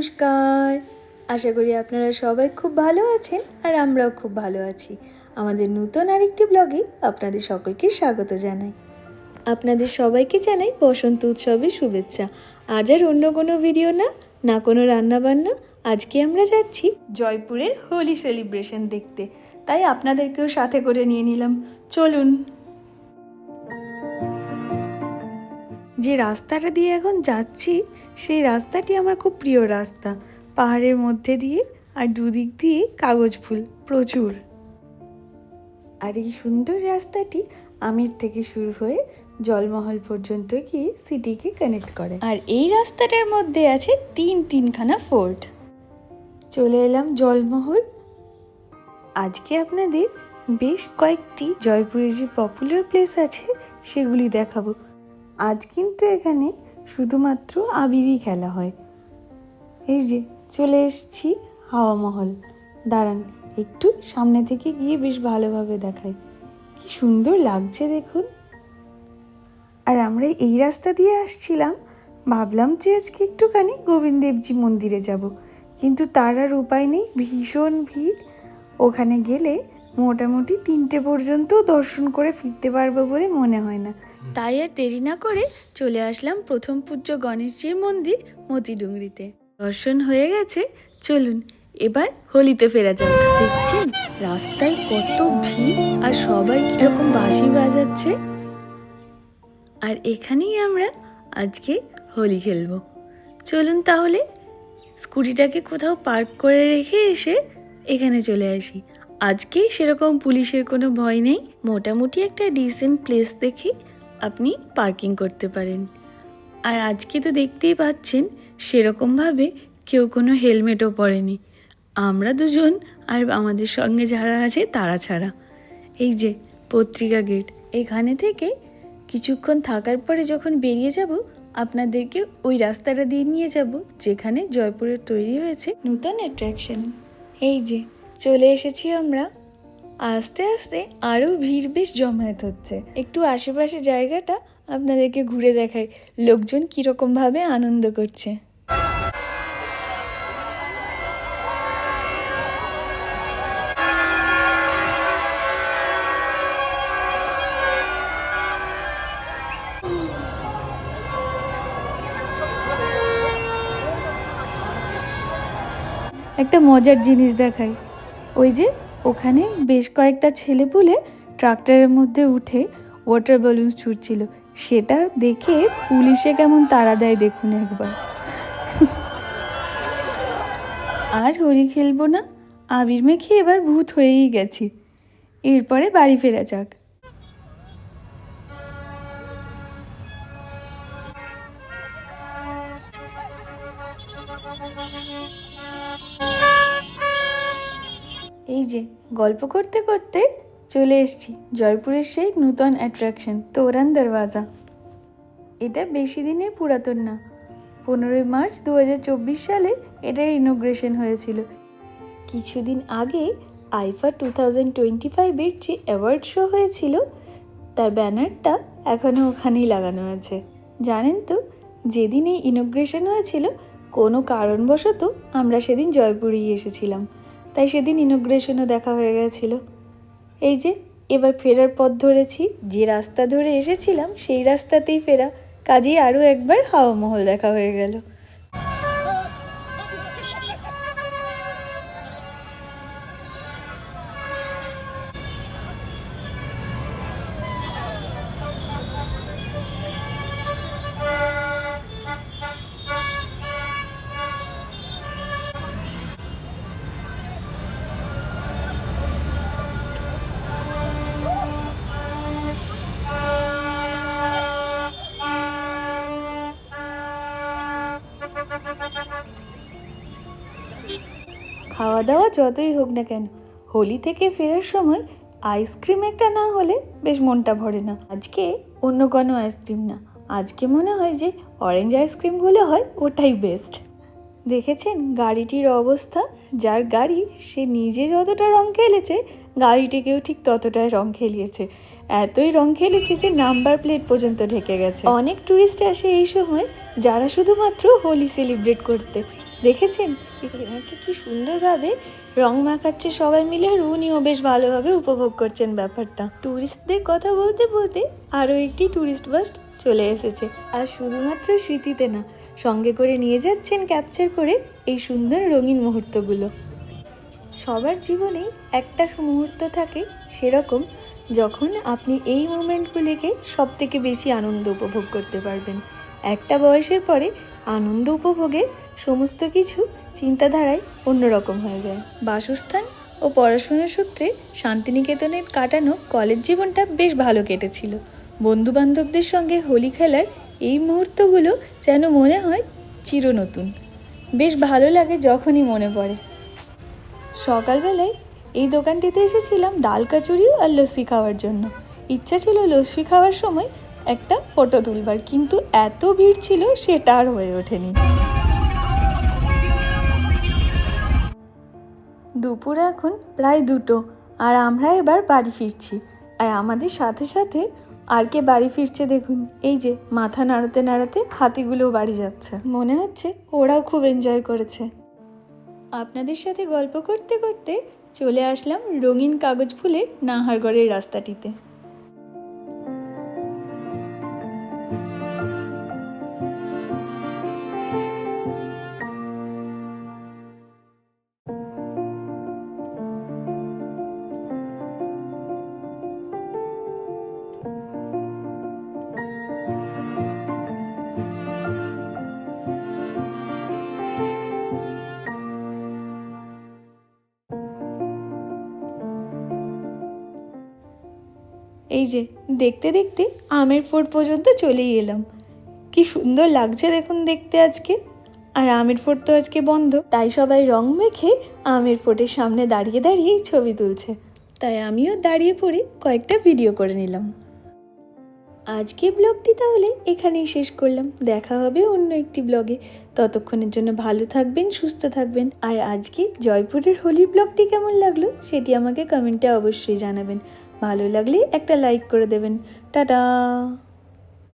নমস্কার। আশা করি আপনারা সবাই খুব ভালো আছেন আর আমরাও খুব ভালো আছি। আমাদের নতুন আরেকটি ব্লগে আপনাদের সকলকে স্বাগত জানাই। আপনাদের সবাইকে জানাই বসন্ত উৎসবের শুভেচ্ছা। আজ আর অন্য কোনো ভিডিও না না কোনো রান্নাবান্না। আজকে আমরা যাচ্ছি জয়পুরের হোলি সেলিব্রেশন দেখতে। তাই আপনাদেরকেও সাথে করে নিয়ে নিলাম। চলুন। যে রাস্তাটা দিয়ে এখন যাচ্ছি সেই রাস্তাটি আমার খুব প্রিয় রাস্তা। পাহাড়ের মধ্যে দিয়ে আর দুদিক দিয়ে কাগজ ফুল প্রচুর। আর এই সুন্দর রাস্তাটি আমির থেকে শুরু হয়ে জলমহল পর্যন্ত গিয়ে সিটিকে কানেক্ট করে। আর এই রাস্তাটার মধ্যে আছে তিন তিনখানা ফোর্ট। চলে এলাম জলমহল। আজকে আপনাদের বেশ কয়েকটি জয়পুরে যে পপুলার প্লেস আছে সেগুলি দেখাবো। আজ কিন্তু এখানে শুধুমাত্র আবিরই খেলা হয়। এই যে, চলে এসছি হাওয়া মহল। দাঁড়ান, একটু সামনে থেকে গিয়ে বেশ ভালোভাবে দেখায় কি সুন্দর লাগছে দেখুন। আর আমরা এই রাস্তা দিয়ে আসছিলাম, ভাবলাম যে আজকে একটুখানি গোবিন্দদেবজি মন্দিরে যাব। কিন্তু তার আর উপায় নেই, ভীষণ ভিড়। ওখানে গেলে মোটামুটি তিনটে পর্যন্ত দর্শন করে ফিরতে পারব বলে মনে হয় না। তাই আর দেরি না করে চলে আসলাম প্রথম পূজ্য গণেশজির মন্দির মতিডুংরিতে। দর্শন হয়ে গেছে, চলুন এবার হোলিতে ফেরা যাক। দেখছেন, রাস্তায় কত ভিড় আর সবাই কীরকম বাঁশি বাজাচ্ছে। আর এখানেই আমরা আজকে হোলি খেলব। চলুন তাহলে, স্কুটিটাকে কোথাও পার্ক করে রেখে এসে এখানে চলে আসি। আজকে সেরকম পুলিশের কোনো ভয় নেই। মোটামুটি একটা ডিসেন্ট প্লেস দেখে আপনি পার্কিং করতে পারেন। আর আজকে তো দেখতেই পাচ্ছেন, সেরকমভাবে কেউ কোনো হেলমেটও পরেনি। আমরা দুজন আর আমাদের সঙ্গে যারা আছে তারা ছাড়া। এই যে, পত্রিকা গেট এখানে থেকে কিছুক্ষণ থাকার পরে যখন বেরিয়ে যাব, আপনাদেরকে ওই রাস্তাটা দিয়ে নিয়ে যাব, যেখানে জয়পুরের তৈরি হয়েছে নূতন অ্যাট্রাকশন এই যে চলে এসেছি আমরা। আস্তে আস্তে আরও ভিড় বেশ জমায়েত হচ্ছে। একটু আশেপাশে জায়গাটা আপনাদেরকে ঘুরে দেখাই। লোকজন কীরকমভাবে আনন্দ করছে। একটা মজার জিনিস দেখাই। ওই যে ওখানে বেশ কয়েকটা ছেলে পুলে ট্রাক্টরের মধ্যে উঠে ওয়াটার বেলুন ছুটছিল। সেটা দেখে পুলিশে কেমন তাড়া দেয় দেখুন একবার। আর হোলি খেলব না। আবির মেখে এবার ভূত হয়েই গেছি। এরপরে বাড়ি ফেরা যাক। এই যে, গল্প করতে করতে চলে এসেছি, জয়পুরের সেই নূতন অ্যাট্রাকশন তোরান দরওয়াজা। এটা বেশি দিনের পুরাতন না, পনেরোই মার্চ দু হাজার চব্বিশ সালে এটার ইনোগ্রেশন হয়েছিল। কিছুদিন আগে আইফা টু থাউজেন্ড টোয়েন্টি ফাইভের যে অ্যাওয়ার্ড শো হয়েছিল, তার ব্যানারটা এখনও ওখানেই লাগানো আছে। জানেন তো, যেদিন এই ইনোগ্রেশন হয়েছিল, কোনো কারণবশত আমরা সেদিন জয়পুরেই এসেছিলাম। তাই সেদিন ইনোগ্রেশনও দেখা হয়ে গেছিল। এই যে, এবার ফেরার পথ ধরেছি, যে রাস্তা ধরে এসেছিলাম, সেই রাস্তাতেই ফেরা। কাজেই আরও একবার হাওয়া মহল দেখা হয়ে গেল। খাওয়া দাওয়া যতই হোক না কেন, হোলি থেকে ফেরার সময় আইসক্রিম একটা না হলে বেশ মনটা ভরে না। আজকে অন্য কোনো আইসক্রিম না। আজকে মনে হয় যে অরেঞ্জ আইসক্রিমগুলো হয় ওটাই বেস্ট দেখেছেন গাড়িটির অবস্থা? যার গাড়ি সে নিজে যতটা রং খেলেছে, গাড়িটিকেও ঠিক ততটাই রং খেলিয়েছে। এতই রং খেলেছে যে নাম্বার প্লেট পর্যন্ত ঢেকে গেছে। অনেক টুরিস্ট আসে এই সময় যারা শুধুমাত্র হোলি সেলিব্রেট করতে। দেখেছেন এনাকে কি সুন্দরভাবে রং মাখাচ্ছে সবাই মিলে, আর উনিও বেশ ভালোভাবে উপভোগ করছেন ব্যাপারটা। ট্যুরিস্টদের কথা বলতে বলতে আরও একটি ট্যুরিস্ট বাস চলে এসেছে। আর শুধুমাত্র স্মৃতিতে না, সঙ্গে করে নিয়ে যাচ্ছেন ক্যাপচার করে এই সুন্দর রঙিন মুহূর্তগুলো। সবার জীবনেই একটা মুহূর্ত থাকে সেরকম যখন আপনি এই মোমেন্টগুলিকে সব থেকে বেশি আনন্দ উপভোগ করতে পারবেন। একটা বয়সের পরে আনন্দ উপভোগের সমস্ত কিছু চিন্তাধারায় অন্যরকম হয়ে যায়। বাসস্থান ও পড়াশোনার সূত্রে শান্তিনিকেতনের কাটানো কলেজ জীবনটা বেশ ভালো কেটেছিল। বন্ধু বান্ধবদের সঙ্গে হোলি খেলার এই মুহূর্তগুলো যেন মনে হয় চিরনতুন। বেশ ভালো লাগে যখনই মনে পড়ে। সকালবেলায় এই দোকানটিতে এসেছিলাম ডাল কাচুরি আর লস্যি খাওয়ার জন্য। ইচ্ছা ছিল লস্যি খাওয়ার সময় একটা ফটো তুলবার, কিন্তু এত ভিড় ছিল সেটা আর হয়ে ওঠেনি। দুপুর এখন প্রায় দুটো, আর আমরা এবার বাড়ি ফিরছি। আর আমাদের সাথে সাথে আর কে বাড়ি ফিরছে দেখুন, এই যে মাথা নাড়াতে নাড়াতে হাতিগুলোও বাড়ি যাচ্ছে। মনে হচ্ছে ওরাও খুব এনজয় করেছে। আপনাদের সাথে গল্প করতে করতে চলে আসলাম রঙিন কাগজ ফুলের নাহারগড়ের রাস্তাটিতে। এই যে, দেখতে দেখতে আমের ফোড় পর্যন্ত চলেই এলাম। কি সুন্দর লাগছে দেখুন দেখতে আজকে। আর আমের ফোড় তো আজকে বন্ধ, তাই সবাই রং মেখে আমের ফোর্টের সামনে দাঁড়িয়ে দাঁড়িয়েই ছবি তুলছে। তাই আমিও দাঁড়িয়ে পড়ে কয়েকটা ভিডিও করে নিলাম। আজকে ব্লগটি তাহলে এখানেই শেষ করলাম। দেখা হবে অন্য একটি ব্লগে। ততক্ষণের জন্য ভালো থাকবেন, সুস্থ থাকবেন। আর আজকে জয়পুরের হোলি ব্লগটি কেমন লাগল সেটি আমাকে কমেন্টে অবশ্যই জানাবেন। ভালো লাগলে একটা লাইক করে দেবেন। টাটা!